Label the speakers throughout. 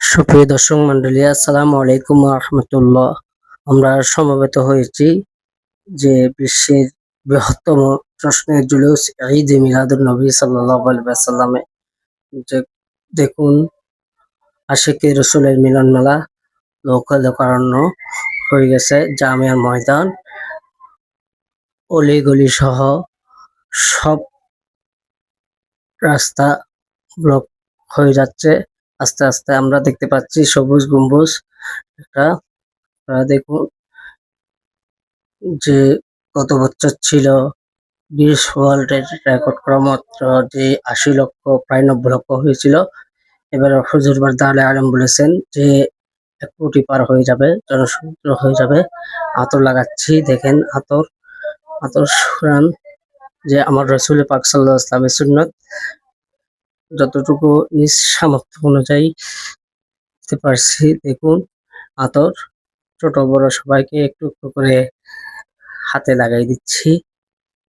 Speaker 1: সুপ্রিয় দর্শক মন্ডলী আসসালামু আলাইকুম রহমতুল্লাহ। আমরা সমবেত হয়েছি যে বিশ্বের বৃহত্তম প্রশ্নের জুলুস ঈদ মিলাদুল নবী সাল্লাল্লাহু আলাইহি সাল্লামে যে দেখুন, আশিকে রসুলের মিলন মেলা লোকারণ্য হয়ে গেছে জামিয়ার ময়দান। অলিগলি সহ সব রাস্তা ব্লক হয়ে যাচ্ছে। আস্তে আস্তে আমরা দেখতে পাচ্ছি সবুজ গম্বুজ। একটা দেখুন যে গত বছর ছিল গিনেস ওয়ার্ল্ডের রেকর্ড করা মাত্র যে আশি লক্ষ, প্রায় নব্বই লক্ষ হয়েছিল। এবার হুজুর বার্দা আলে আলম বলেছেন যে এক কোটি পার হয়ে যাবে জনসমুদ্র হয়ে যাবে। আতর লাগাচ্ছি, দেখেন আতর আতর সুরান। যে আমার রসুল পাক সাল্লাহ ইসলামের সুন্নত যতটুকু নিজ সামর্থ্য অনুযায়ী পারছি, দেখুন, আতর ছোট বড় সবাইকে একটু একটু করে হাতে লাগাই দিচ্ছি।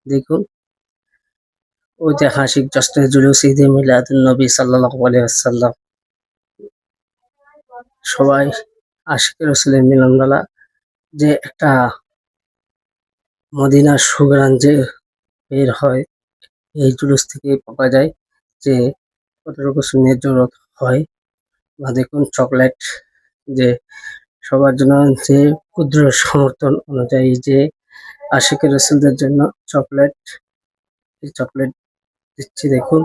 Speaker 1: দেখুন, ঐতিহাসিক জশ্নে জুলুস ঈদে মিলাদুন নবী ওয়াসাল্লাম। সবাই আশিক রসুলের মিলনবেলা যে একটা মদিনার সুগ্রাণ যে বের হয়, এই জুলুস থেকে পাওয়া যায় যে কতটুকু সুন্নের জরুরত হয় বা দেখুন চকলেট যে সবার জন্য যে ক্ষুদ্র সমর্থন অনুযায়ী যে আশিক রসুলদের জন্য চকলেট চকলেট দিচ্ছি দেখুন।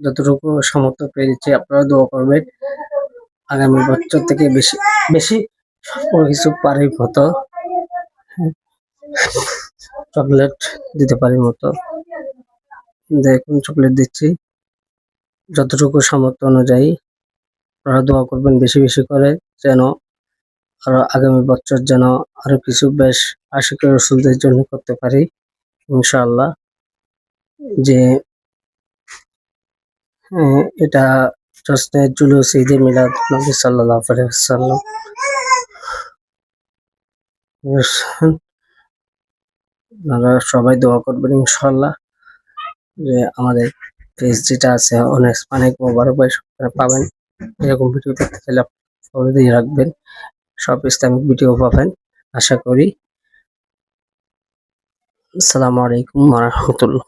Speaker 1: যতটুকু সমর্থ পেরেছি আপনারা দোয়া করবেন। আগামী বছর থেকে বেশি বেশি কোনো কিছু পারি মতো চকলেট দিতে পারি মতো। দেখুন চকলেট দিচ্ছি। যতটুকু সামর্থ্য অনুযায়ী আপনারা দোয়া করবেন বেশি বেশি করে যেন আরও আগামী বছর যেন আরও কিছু বেশ আশিক রসুলদের জন্য করতে পারি ইনশাআল্লাহ। যে আহ, এটা জশ্নে জুলুস ঈদে মিলাদ নবী সাল্লাল্লাহু আলাইহি আপনারা সবাই দোয়া করবেন ইনশাআল্লাহ যে আমাদের পেজ যেটা আছে অনেক অনেক সবাই পাবেন। এরকম ভিডিও দেখতে চাইলে ফলো দিয়ে রাখবেন। সব ইসলামিক ভিডিও পাবেন, আশা করি। আসসালামু আলাইকুম রাহমাতুল্লাহ।